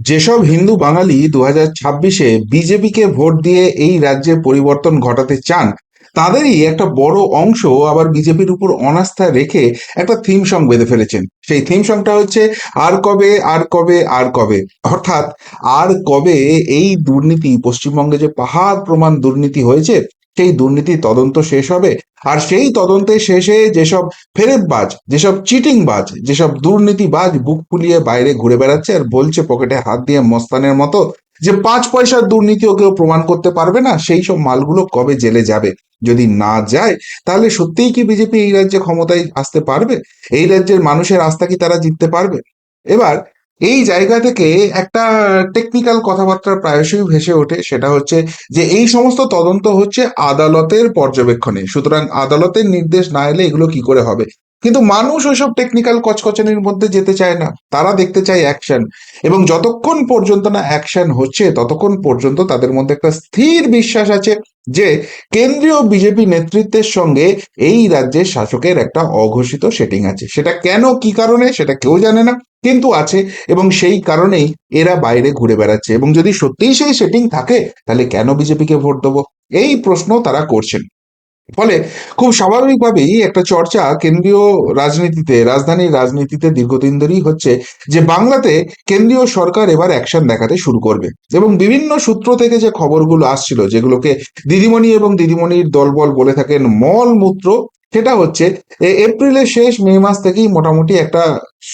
যেসব হিন্দু বাঙালি দু হাজার ছাব্বিশে বিজেপিকে ভোট দিয়ে এই রাজ্যে পরিবর্তন ঘটাতে চান, তাদেরই একটা বড় অংশ আবার বিজেপির উপর অনাস্থা রেখে একটা থিম সং বেঁধে ফেলেছেন। সেই থিম সংটা হচ্ছে, আর কবে আর কবে আর কবে? অর্থাৎ, আর কবে এই দুর্নীতি, পশ্চিমবঙ্গে যে পাহাড় প্রমাণ দুর্নীতি হয়েছে সেই দুর্নীতি তদন্ত শেষ হবে আর সেই তদন্তে শেষে যেসব ফেরেববাজ, যেসব চিটিংবাজ, যেসব দুর্নীতিবাজ বুক ফুলিয়ে বাইরে ঘুরে বেড়াচ্ছে আর বলছে পকেটে হাত দিয়ে মস্তানের মতো যে পাঁচ পয়সার দুর্নীতিও কেউ প্রমাণ করতে পারবে না, সেই সব মালগুলো কবে জেলে যাবে? যদি না যায়, তাহলে সত্যিই কি বিজেপি এই রাজ্যে ক্ষমতায় আসতে পারবে? এই রাজ্যের মানুষের আস্থা কি তারা জিততে পারবে? এবার এই জায়গা থেকে একটা টেকনিক্যাল কথাবার্তা প্রায়শই ভেসে ওঠে, সেটা হচ্ছে যে এই সমস্ত তদন্ত হচ্ছে আদালতের পর্যবেক্ষণে। সুতরাং আদালতের নির্দেশ না এলে এগুলো কি করে হবে? কিন্তু মানুষ ওইসব টেকনিক্যাল কচকচানির মধ্যে যেতে চায় না। তারা দেখতে চায় অ্যাকশন এবং যতক্ষণ পর্যন্ত না অ্যাকশন হচ্ছে, ততক্ষণ পর্যন্ত তাদের মধ্যে একটা স্থির বিশ্বাস আছে যে কেন্দ্রীয় বিজেপি নেতৃত্বের সঙ্গে এই রাজ্যের শাসকের একটা অঘোষিত সেটিং আছে। সেটা কেন, কি কারণে, সেটা কেউ জানে না, কিন্তু আছে। এবং সেই কারণেই এরা বাইরে ঘুরে বেড়াচ্ছে। এবং যদি সত্যিই সেই সেটিং থাকে, তাহলে কেন বিজেপিকে ভোট দেবো? এই প্রশ্ন তারা করছেন। ফলে খুব স্বাভাবিকভাবেই একটা চর্চা কেন্দ্রীয় রাজনীতিতে, রাজধানীর রাজনীতিতে দীর্ঘদিন ধরেই হচ্ছে যে বাংলাতে কেন্দ্রীয় সরকার এবার অ্যাকশন দেখাতে শুরু করবে। এবং বিভিন্ন সূত্র থেকে যে খবরগুলো আসছিল, যেগুলোকে দিদিমণি এবং দিদিমণির দলবল বলে থাকেন মল মূত্র সেটা হচ্ছে এপ্রিলের শেষ মে মাস থেকেই মোটামুটি একটা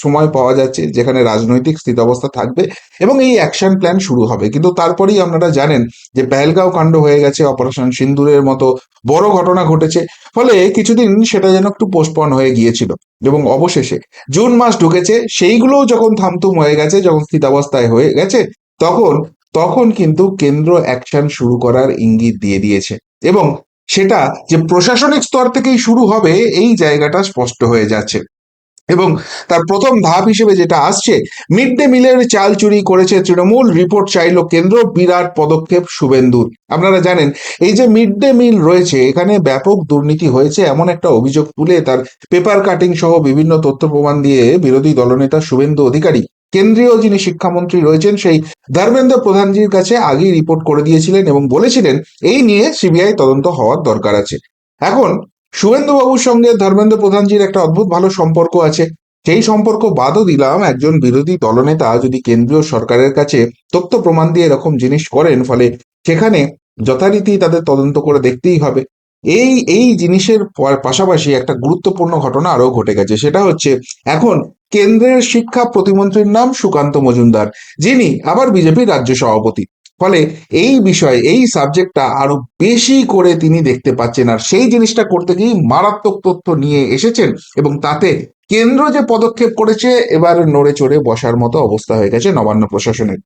সময় পাওয়া যাচ্ছে যেখানে রাজনৈতিক স্থিতাবস্থা থাকবে এবং এই অ্যাকশন প্ল্যান শুরু হবে। কিন্তু তারপরেই আপনারা জানেন যে পেহেলগাঁও কাণ্ড হয়ে গেছে অপারেশন সিন্দুরের মতো বড় ঘটনা ঘটেছে, ফলে কিছুদিন সেটা যেন একটু পোস্টপন হয়ে গিয়েছিল। এবং অবশেষে জুন মাস ঢুকেছে, সেইগুলোও যখন থামথুম হয়ে গেছে, যখন স্থিতাবস্থায় হয়ে গেছে, তখন তখন কিন্তু কেন্দ্র অ্যাকশন শুরু করার ইঙ্গিত দিয়ে দিয়েছে। এবং সেটা যে প্রশাসনিক স্তর থেকেই শুরু হবে, এই জায়গাটা স্পষ্ট হয়ে যাচ্ছে। এবং তার প্রথম ধাপ হিসেবে যেটা আসছে, মিড ডে মিলের চাল চুরি করেছে তৃণমূল, রিপোর্ট চাইলো কেন্দ্র, বিরাট পদক্ষেপ শুভেন্দুর আপনারা জানেন, এই যে মিড ডে মিল রয়েছে, এখানে ব্যাপক দুর্নীতি হয়েছে, এমন একটা অভিযোগ তুলে তার পেপার কাটিং সহ বিভিন্ন তথ্য প্রমাণ দিয়ে বিরোধী দলনেতা শুভেন্দু অধিকারী। কেন্দ্রীয় যিনি শিক্ষামন্ত্রী রয়েছেন, সেই ধর্মেন্দ্র প্রধানজির কাছে আগেই রিপোর্ট করে দিয়েছিলেন এবং বলেছিলেন, এই নিয়ে সিবিআই তদন্ত হওয়ার দরকার আছে। এখন শুভেন্দু বাবুর সঙ্গে ধর্মেন্দ্র প্রধানজির একটা অদ্ভুত ভালো সম্পর্ক আছে। সেই সম্পর্ক বাদও দিলাম, একজন বিরোধী দলনেতা যদি কেন্দ্রীয় সরকারের কাছে তথ্য প্রমাণ দিয়ে এরকম জিনিস করেন, ফলে সেখানে যথারীতি তাদের তদন্ত করে দেখতেই হবে। এই এই জিনিসের পাশাপাশি একটা গুরুত্বপূর্ণ ঘটনা আরও ঘটে গেছে, সেটা হচ্ছে, এখন কেন্দ্রের শিক্ষা প্রতিমন্ত্রীর নাম সুকান্ত মজুমদার, যিনি আবার বিজেপির রাজ্য সভাপতি। ফলে এই বিষয়ে, এই সাবজেক্টটা আরও বেশি করে তিনি দেখতে পাচ্ছেন। আর সেই জিনিসটা করতে গিয়ে মারাত্মক তথ্য নিয়ে এসেছেন এবং তাতে কেন্দ্র যে পদক্ষেপ করেছে, এবার নড়ে চড়ে বসার মতো অবস্থা হয়ে গেছে নবান্ন প্রশাসনের।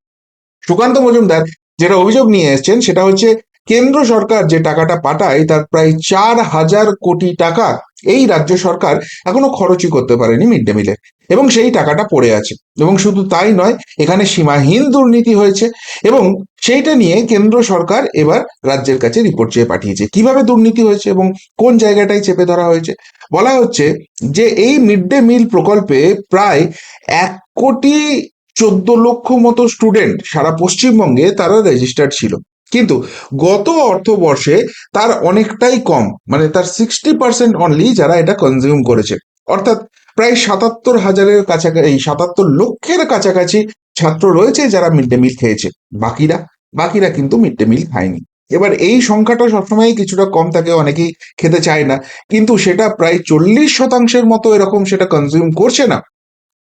সুকান্ত মজুমদার যেটা অভিযোগ নিয়ে এসেছেন, সেটা হচ্ছে কেন্দ্র সরকার যে টাকাটা পাঠায়, তার প্রায় চার হাজার কোটি টাকা এই রাজ্য সরকার এখনও খরচই করতে পারেনি মিড ডে মিলে। এবং সেই টাকাটা পড়ে আছে। এবং শুধু তাই নয়, এখানে সীমাহীন দুর্নীতি হয়েছে এবং সেইটা নিয়ে কেন্দ্র সরকার এবার রাজ্যের কাছে রিপোর্ট চেয়ে পাঠিয়েছে। কীভাবে দুর্নীতি হয়েছে এবং কোন জায়গাটায় চেপে ধরা হয়েছে? বলা হচ্ছে যে এই মিড ডে মিল প্রকল্পে প্রায় এক কোটি চোদ্দ লক্ষ মতো স্টুডেন্ট সারা পশ্চিমবঙ্গে তারা রেজিস্টার্ড ছিল। কিন্তু গত অর্থবর্ষে তার অনেকটাই কম মানে তার সিক্সটি পার্সেন্ট অনলি যারা এটা কনজিউম করেছে। অর্থাৎ প্রায় সাতাত্তর হাজারের কাছাকাছি সাতাত্তর লক্ষের কাছাকাছি ছাত্র রয়েছে যারা মিড ডে মিল খেয়েছে। বাকিরা বাকিরা কিন্তু মিড ডে মিল খায়নি। এবার এই সংখ্যাটা সবসময় কিছুটা কম থাকে অনেকেই খেতে চায় না। কিন্তু সেটা প্রায় চল্লিশ শতাংশের মতো এরকম সেটা কনজিউম করছে না।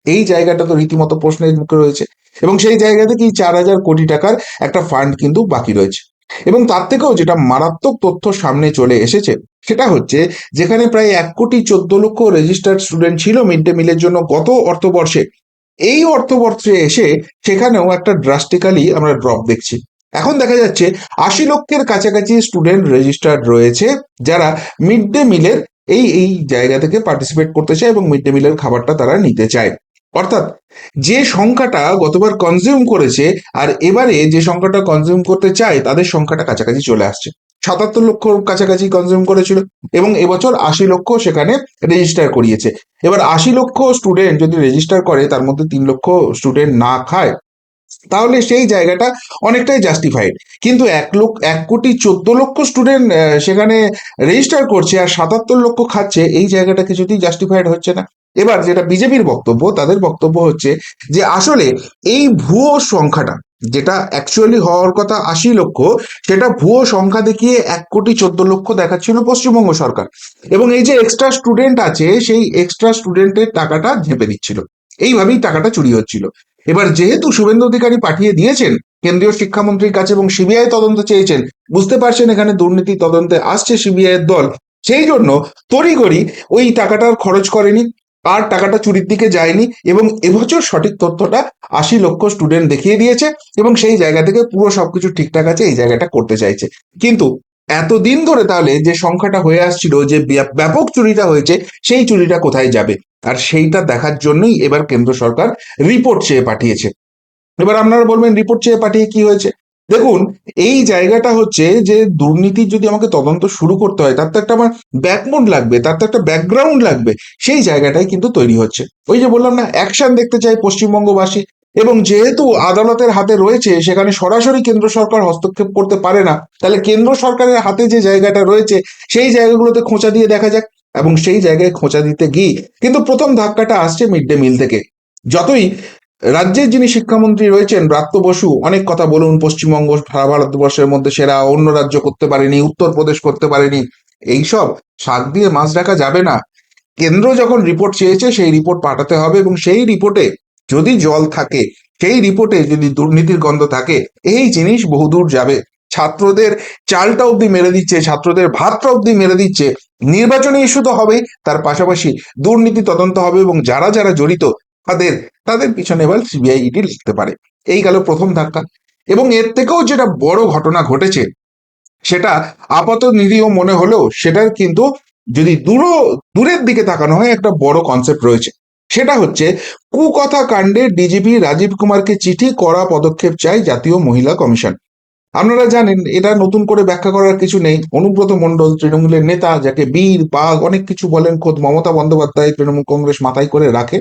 এই জায়গাটা তো রীতিমতো প্রশ্নের মুখে রয়েছে। এবং সেই জায়গা থেকেই চার হাজার কোটি টাকার একটা ফান্ড কিন্তু বাকি রয়েছে। এবং তার থেকেও যেটা মারাত্মক তথ্য সামনে চলে এসেছে, সেটা হচ্ছে যেখানে প্রায় এক কোটি চোদ্দ লক্ষ রেজিস্টার্ড স্টুডেন্ট ছিল মিড ডে মিলের জন্য গত অর্থবর্ষে। এই অর্থবর্ষে এসে সেখানেও একটা ড্রাস্টিক্যালি আমরা ড্রপ দেখছি। এখন দেখা যাচ্ছে আশি লক্ষের কাছাকাছি স্টুডেন্ট রেজিস্টার্ড রয়েছে, যারা মিড ডে মিলের এই এই জায়গা থেকে পার্টিসিপেট করতে চায় এবং মিড ডে মিলের খাবারটা তারা নিতে চায়। অর্থাৎ যে সংখ্যাটা গতবার কনজিউম করেছে আর এবারে যে সংখ্যাটা কনজিউম করতে চায় তাদের সংখ্যাটা কাছাকাছি চলে আসছে। সাতাত্তর লক্ষ কাছাকাছি কনজিউম করেছিল এবং এবছর আশি লক্ষ সেখানে রেজিস্টার করিয়েছে। এবার আশি লক্ষ স্টুডেন্ট যদি রেজিস্টার করে, তার মধ্যে তিন লক্ষ স্টুডেন্ট না খায়, তাহলে সেই জায়গাটা অনেকটাই জাস্টিফাইড কিন্তু এক লক্ষ, এক কোটি চোদ্দ লক্ষ স্টুডেন্ট সেখানে রেজিস্টার করছে আর সাতাত্তর লক্ষ খাচ্ছে, এই জায়গাটা কিছুতেই জাস্টিফাইড হচ্ছে না। এবার যেটা বিজেপির বক্তব্য, তাদের বক্তব্য হচ্ছে যে আসলে এই ভুয়ো সংখ্যাটা, যেটা অ্যাকচুয়ালি হওয়ার কথা আশি লক্ষ, সেটা ভুয়ো সংখ্যা দেখিয়ে এক কোটি চোদ্দ লক্ষ দেখাচ্ছিল পশ্চিমবঙ্গ সরকার। এবং এই যে এক্সট্রা স্টুডেন্ট আছে, সেই এক্সট্রা স্টুডেন্টের টাকাটা ঝেপে দিচ্ছিল। এইভাবেই টাকাটা চুরি হচ্ছিল। এবার যেহেতু শুভেন্দু অধিকারী পাঠিয়ে দিয়েছেন, কেন্দ্রীয় শিক্ষামন্ত্রীর কাছে এবং সিবিআই তদন্ত চেয়েছেন, বুঝতে পারছেন এখানে দুর্নীতি তদন্তে আসছে সিবিআই এর দল, সেই জন্য তড়িঘড়ি ওই টাকাটার খরচ করেনি। আর টাকাটা চুরির দিকে যায়নি এবং এবছর সঠিক তথ্যটা আশি লক্ষ স্টুডেন্ট দেখিয়ে দিয়েছে এবং সেই জায়গা থেকে পুরো সবকিছু ঠিকঠাক আছে, এই জায়গাটা করতে চাইছে। কিন্তু এতদিন ধরে তাহলে যে সংখ্যাটা হয়ে আসছিল, যে ব্যাপ- ব্যাপক চুরিটা হয়েছে, সেই চুরিটা কোথায় যাবে? আর সেইটা দেখার জন্যই এবার কেন্দ্র সরকার রিপোর্ট চেয়ে পাঠিয়েছে। এবার আপনারা বলবেন রিপোর্ট চেয়ে পাঠিয়ে কি হয়েছে? দেখুন, এই জায়গাটা হচ্ছে যে দুর্নীতির যদি আমাকে তদন্ত শুরু করতে হয়, তার তো একটা আমার ব্যাকবোন লাগবে, তার তো একটা ব্যাকগ্রাউন্ড লাগবে। সেই জায়গাটাই কিন্তু তৈরি হচ্ছে। ওই যে বললাম না অ্যাকশন দেখতে চাই পশ্চিমবঙ্গবাসী। এবং যেহেতু আদালতের হাতে রয়েছে, সেখানে সরাসরি কেন্দ্র সরকার হস্তক্ষেপ করতে পারে না, তাহলে কেন্দ্র সরকারের হাতে যে জায়গাটা রয়েছে, সেই জায়গাগুলোতে খোঁচা দিয়ে দেখা যাক। এবং সেই জায়গায় খোঁচা দিতে গিয়ে কিন্তু প্রথম ধাক্কাটা আসছে মিড ডে মিল থেকে। যতই রাজ্যের যিনি শিক্ষামন্ত্রী রয়েছেন, ব্রাত্য বসু, অনেক কথা বলুন, পশ্চিমবঙ্গ, সারা ভারতবর্ষের মধ্যে সেরা, অন্য রাজ্য করতে পারেনি, উত্তরপ্রদেশ করতে পারেনি, এইসব শাক দিয়ে মাছ রাখা যাবে না। কেন্দ্র যখন রিপোর্ট চেয়েছে, সেই রিপোর্ট পাঠাতে হবে এবং সেই রিপোর্টে যদি জল থাকে, সেই রিপোর্টে যদি দুর্নীতির গন্ধ থাকে, এই জিনিস বহুদূর যাবে। ছাত্রদের চালটা অবধি মেরে দিচ্ছে, ছাত্রদের ভাতটা অবধি মেরে দিচ্ছে। নির্বাচনী ইস্যু তো হবেই, তার পাশাপাশি দুর্নীতি তদন্ত হবে এবং যারা যারা জড়িত তাদের তাদের পিছনে এবার সিবিআই ইডি লিখতে পারে। এই গেল প্রথম ধাক্কা। এবং এর থেকেও যেটা বড় ঘটনা ঘটেছে, সেটা আপাত নিরীহ মনে হলেও সেটার কিন্তু যদি দূর, দূরের দিকে তাকানো হয়, একটা বড় কনসেপ্ট রয়েছে। সেটা হচ্ছে, কুকথা কাণ্ডে ডিজিপি রাজীব কুমারকে চিঠি করা পদক্ষেপ চাই জাতীয় মহিলা কমিশন। আপনারা জানেন, এটা নতুন করে ব্যাখ্যা করার কিছু নেই। অনুব্রত মণ্ডল, তৃণমূলের নেতা, যাকে বীর, বাঘ, অনেক কিছু বলেন খোদ মমতা বন্দ্যোপাধ্যায় তৃণমূল কংগ্রেস মাথায় করে রাখে।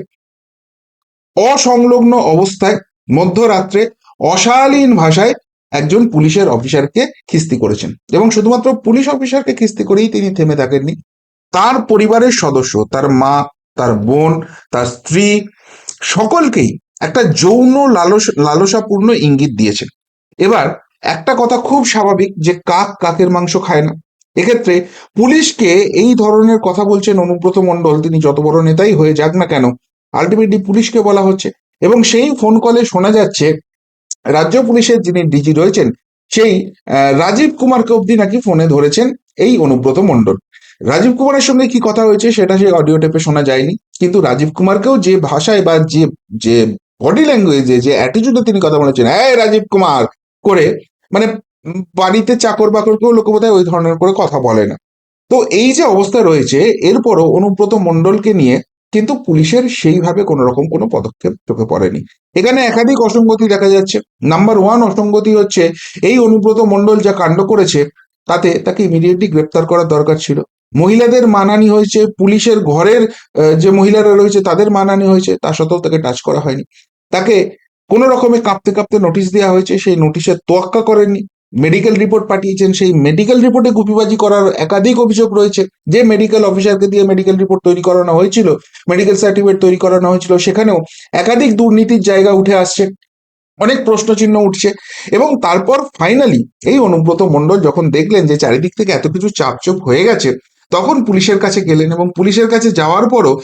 অসংলগ্ন অবস্থায় মধ্যরাত্রে অশালীন ভাষায় একজন পুলিশের অফিসারকে খিস্তি করেছেন। এবং শুধুমাত্র পুলিশ অফিসারকে খিস্তি করেই তিনি থেমে থাকেননি। তার পরিবারের সদস্য, তার মা, তার বোন, তার স্ত্রী সকলকেই একটা যৌন লালস, লালসাপূর্ণ ইঙ্গিত দিয়েছেন। এবার একটা কথা খুব স্বাভাবিক যে কাক কাকের মাংস খায় না। এক্ষেত্রে পুলিশকে এই ধরনের কথা বলছেন অনুব্রত মণ্ডল। তিনি যত বড় নেতাই হয়ে যাক না কেন আলটিমেটলি পুলিশকে বলা হচ্ছে। এবং সেই ফোন কলে শোনা যাচ্ছে, রাজ্য পুলিশের যিনি ডিজি রয়েছেন, সেই রাজীব কুমারকে অবধি নাকি ফোনে ধরেছেন এই অনুব্রত মণ্ডল। রাজীব কুমারের সঙ্গে কি কথা হয়েছে সেটা সেই অডিও টেপে শোনা যায়নি, কিন্তু রাজীব কুমারকেও যে ভাষায় বা যে যে বডি ল্যাঙ্গুয়েজে যে অ্যাটিটিউডে তিনি কথা বলেছেন, এই রাজীব কুমার! করে মানে বাড়িতে চাকর বাকরকেও লোক বোধহয় ওই ধরনের করে কথা বলে না। তো এই যে অবস্থা রয়েছে, এরপরও অনুব্রত মণ্ডলকে নিয়ে কিন্তু পুলিশের সেইভাবে কোনো রকম কোনো পদক্ষেপ চোখে পড়েনি। এখানে একাধিক অসঙ্গতি দেখা যাচ্ছে। নাম্বার ওয়ান অসঙ্গতি হচ্ছে, এই অনুব্রত মণ্ডল যা কাণ্ড করেছে, তাতে তাকে ইমিডিয়েটলি গ্রেপ্তার করার দরকার ছিল। মহিলাদের মানানি হয়েছে, পুলিশের ঘরের যে মহিলারা রয়েছে, তাদের মানানি হয়েছে, তা সত্ত্বেও তাকে টাচ করা হয়নি। তাকে কোনো রকমে কাঁপতে কাঁপতে নোটিশ দেওয়া হয়েছে, সেই নোটিশের তোয়াক্কা করেননি। মেডিকেল রিপোর্ট পাঠিয়েছেন, সেই মেডিকেল রিপোর্টে গুপিবাজি করার একাধিক অভিযোগ রয়েছে। যে মেডিকেল অফিসারকে দিয়ে মেডিকেল রিপোর্ট তৈরি করানো হয়েছিল মেডিকেল সার্টিফিকেট তৈরি করানো হয়েছিল, সেখানেও একাধিক দুর্নীতির জায়গা উঠে আসছে। অনেক প্রশ্নচিহ্ন উঠছে এবং তারপর ফাইনালি এই অনুব্রত মণ্ডল যখন দেখলেন যে চারিদিক থেকে এত কিছু চাপচোপ হয়ে গেছে, তখন পুলিশের কাছে গেলেন এবং পুলিশের কাছে যাওয়ার পরও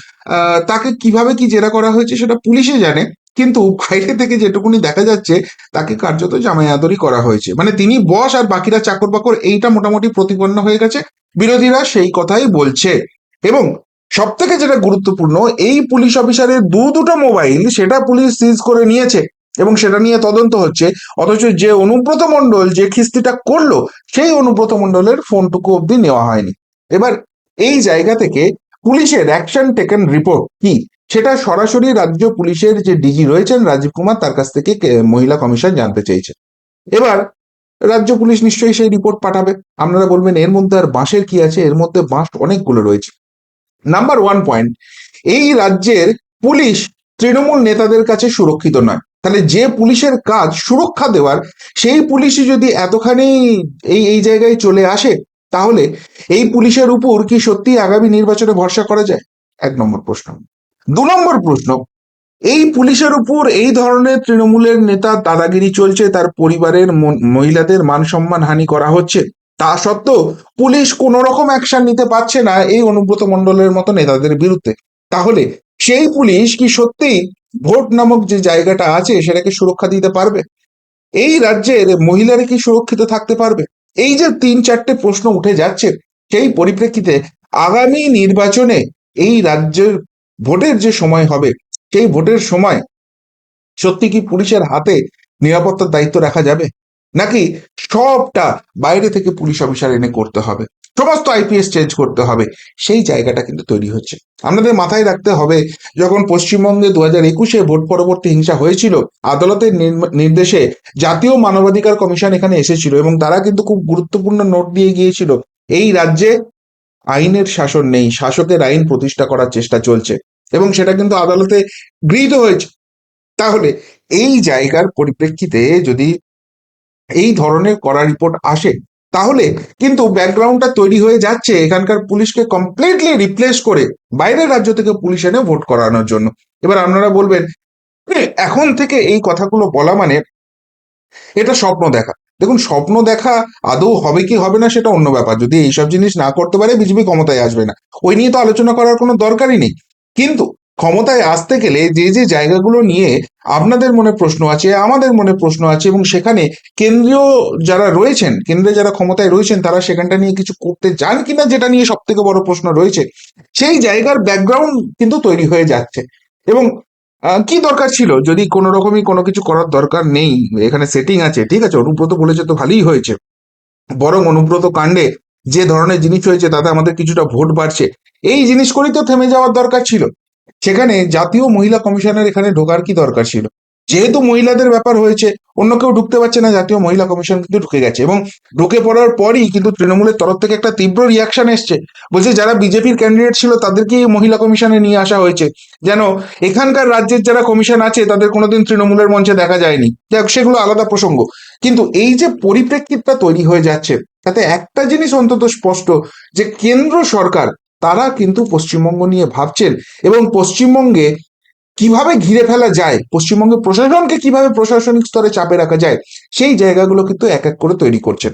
তাকে কীভাবে কি জেরা করা হয়েছে সেটা পুলিশে জানে। কিন্তু বাইরে থেকে যেটুকুনি দেখা যাচ্ছে, তাকে কার্যত জামাই আদরি করা হয়েছে। মানে তিনি বস আর বাকিরা চাকর বাকর এইটা মোটামুটি প্রতিপন্ন হয়ে গেছে। বিরোধীরা সেই কথাই বলছে। এবং সব থেকে যেটা গুরুত্বপূর্ণ, এই পুলিশ অফিসারের দু দুটো মোবাইল সেটা পুলিশ সিজ করে নিয়েছে এবং সেটা নিয়ে তদন্ত হচ্ছে। অথচ যে অনুব্রত মণ্ডল যে খিস্তিটা করল, সেই অনুব্রত মণ্ডলের ফোনটুকু অবধি নেওয়া হয়নি। এবার এই জায়গা থেকে পুলিশের অ্যাকশন টেকেন রিপোর্ট কি? সেটা সরাসরি রাজ্য পুলিশের যে ডিজি রয়েছেন রাজীব কুমার, তার কাছ থেকে মহিলা কমিশন জানতে চেয়েছে। এবার রাজ্য পুলিশ নিশ্চয়ই সেই রিপোর্ট পাঠাবে। আপনারা বলবেন, এর মধ্যে আর বাঁশের কি আছে? এর মধ্যে বাঁশ অনেকগুলো রয়েছে। নাম্বার ওয়ান পয়েন্ট এই রাজ্যের পুলিশ তৃণমূল নেতাদের কাছে সুরক্ষিত নয়। তাহলে যে পুলিশের কাজ সুরক্ষা দেওয়ার, সেই পুলিশই যদি এতখানি এই এই জায়গায় চলে আসে, তাহলে এই পুলিশের উপর কি সত্যি আগামী নির্বাচনে ভরসা করা যায়? এক নম্বর প্রশ্ন। দু নম্বর প্রশ্ন, এই পুলিশের উপর এই ধরনের তৃণমূলের নেতা দাদাগিরি চলছে, তার পরিবারের মহিলাদের মান সম্মান হানি করা হচ্ছে। তা সত্ত্বেও পুলিশ কোন রকম অ্যাকশন নিতে পারছে না এই অনুব্রত মণ্ডলের মতো নেতাদের বিরুদ্ধে। তাহলে সেই পুলিশ কি সত্যি ভোট নামক যে জায়গাটা আছে, সেটাকে সুরক্ষা দিতে পারবে? এই রাজ্যের মহিলারা কি সুরক্ষিত থাকতে পারবে? এই যে তিন চারটে প্রশ্ন উঠে যাচ্ছে, সেই পরিপ্রেক্ষিতে আগামী নির্বাচনে এই রাজ্যের ভোটের যে সময় হবে, সেই ভোটের সময় সত্যি কি পুলিশের হাতে নিরাপত্তার দায়িত্ব রাখা যাবে? নাকি সবটা বাইরে থেকে পুলিশ অফিসার এনে করতে হবে? সমস্ত আইপিএস চেঞ্জ করতে হবে। সেই জায়গাটা কিন্তু তৈরি হচ্ছে। আমাদের মাথায় রাখতে হবে, যখন পশ্চিমবঙ্গে দু হাজার একুশে ভোট পরবর্তী হিংসা হয়েছিল, আদালতের নির্দেশে জাতীয় মানবাধিকার কমিশন এখানে এসেছিল এবং তারা কিন্তু খুব গুরুত্বপূর্ণ নোট দিয়ে গিয়েছিল, এই রাজ্যে আইনের শাসন নেই, শাসকের আইন প্রতিষ্ঠা করার চেষ্টা চলছে। এবং সেটা কিন্তু আদালতে গৃহীত হয়েছে। তাহলে এই জায়গার পরিপ্রেক্ষিতে যদি এই ধরনের করা রিপোর্ট আসে, তাহলে কিন্তু ব্যাকগ্রাউন্ডটা তৈরি হয়ে যাচ্ছে এখানকার পুলিশকে কমপ্লিটলি রিপ্লেস করে বাইরের রাজ্য থেকে পুলিশ এনে ভোট করানোর জন্য। এবার আপনারা বলবেন এখন থেকে এই কথাগুলো বলা মানে এটা স্বপ্ন দেখা। দেখুন, স্বপ্ন দেখা আদৌ হবে কি হবে না সেটা অন্য ব্যাপার। যদি এইসব জিনিস না করতে পারে, বিজেপি ক্ষমতায় আসবে না। ওই নিয়ে তো আলোচনা করার কোনো দরকারই নেই। কিন্তু ক্ষমতায় আসতে গেলে যে যে জায়গাগুলো নিয়ে আপনাদের মনে প্রশ্ন আছে, আমাদের মনে প্রশ্ন আছে এবং সেখানে কেন্দ্রীয় যারা রয়েছেন, কেন্দ্রে যারা ক্ষমতায় রয়েছেন, তারা সেখানটা নিয়ে কিছু করতে চান কিনা যেটা নিয়ে সব থেকে বড় প্রশ্ন রয়েছে, সেই জায়গার ব্যাকগ্রাউন্ড কিন্তু তৈরি হয়ে যাচ্ছে। এবং কি দরকার ছিল? যদি কোনো রকমই কোনো কিছু করার দরকার নেই, এখানে সেটিং আছে, ঠিক আছে, অনুব্রত বলেছে তো ভালোই হয়েছে। বরং অনুব্রত কাণ্ডে যে ধরনের জিনিস হয়েছে তাতে আমাদের কিছুটা ভোট বাড়ছে। এই জিনিস করেই তো থেমে যাওয়ার দরকার ছিল। সেখানে জাতীয় মহিলা কমিশনের এখানে ঢোকার কি দরকার ছিল? যেহেতু মহিলাদের ব্যাপার হয়েছে, অন্য কেউ ঢুকতে পারছে না, জাতীয় মহিলা কমিশন কিন্তু ঢুকে গেছে এবং ঢুকে পড়ার পরই কিন্তু তৃণমূলের তরফ থেকে একটা তীব্র রিয়াকশন এসছে। বলছে যারা বিজেপির ক্যান্ডিডেট ছিল তাদেরকে মহিলা কমিশনে নিয়ে আসা হয়েছে। যেন এখানকার রাজ্যের যারা কমিশন আছে তাদের কোনোদিন তৃণমূলের মঞ্চে দেখা যায়নি। সেগুলো আলাদা প্রসঙ্গ। কিন্তু এই যে পরিপ্রেক্ষিতটা তৈরি হয়ে যাচ্ছে তাতে একটা জিনিস অন্তত স্পষ্ট, যে কেন্দ্র সরকার, তারা কিন্তু পশ্চিমবঙ্গ নিয়ে ভাবছেন এবং পশ্চিমবঙ্গে কীভাবে ঘিরে ফেলা যায়, পশ্চিমবঙ্গে প্রশাসনকে কীভাবে প্রশাসনিক স্তরে চাপে রাখা যায়, সেই জায়গাগুলো কিন্তু এক এক করে তৈরি করছেন।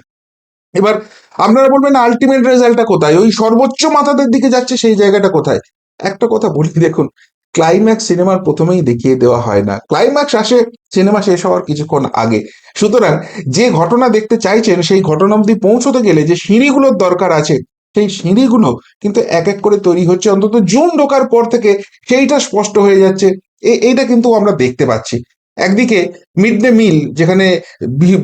এবার আপনারা বলবেন আলটিমেট রেজাল্টটা কোথায়? ওই সর্বোচ্চ মাথাদের দিকে যাচ্ছে সেই জায়গাটা কোথায়? একটা কথা বলি দেখুন ক্লাইম্যাক্স সিনেমার প্রথমেই দেখিয়ে দেওয়া হয় না। ক্লাইম্যাক্স আসে সিনেমা শেষ হওয়ার কিছুক্ষণ আগে। সুতরাং যে ঘটনা দেখতে চাইছেন, সেই ঘটনা অবধি পৌঁছতে গেলে যে সিঁড়িগুলোর দরকার আছে, সেই সিঁড়িগুলো কিন্তু এক এক করে তৈরি হচ্ছে। অন্তত জুন ঢোকার পর থেকে সেইটা স্পষ্ট হয়ে যাচ্ছে। এইটা কিন্তু আমরা দেখতে পাচ্ছি। একদিকে মিড ডে মিল, যেখানে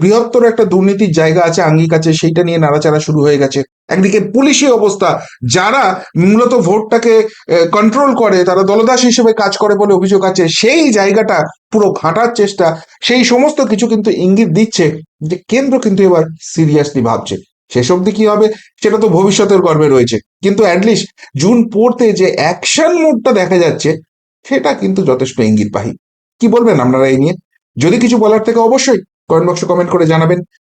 বৃহত্তর একটা দুর্নীতির জায়গা আছে, আঙ্গিক আছে, সেইটা নিয়ে নাড়াচাড়া শুরু হয়ে গেছে। একদিকে পুলিশি অবস্থা, যারা মূলত ভোটটাকে কন্ট্রোল করে, তারা দলদাস হিসেবে কাজ করে বলে অভিযোগ আছে, সেই জায়গাটা পুরো ঘাঁটার চেষ্টা, সেই সমস্ত কিছু কিন্তু ইঙ্গিত দিচ্ছে যে কেন্দ্র কিন্তু এবার সিরিয়াসলি ভাবছে। শেষ অবধি কি হবে, সেটা তো ভবিষ্যতের গর্বে রয়েছে। কিন্তু অ্যাটলিস্ট জুন পড়তে যে অ্যাকশন মোডটা দেখা যাচ্ছে, সেটা কিন্তু যথেষ্ট ইঙ্গিতবাহী। কি বলবেন আপনারা এই নিয়ে? যদি কিছু বলার থেকে অবশ্যই কমেন্ট বক্সে কমেন্ট করে জানাবেন।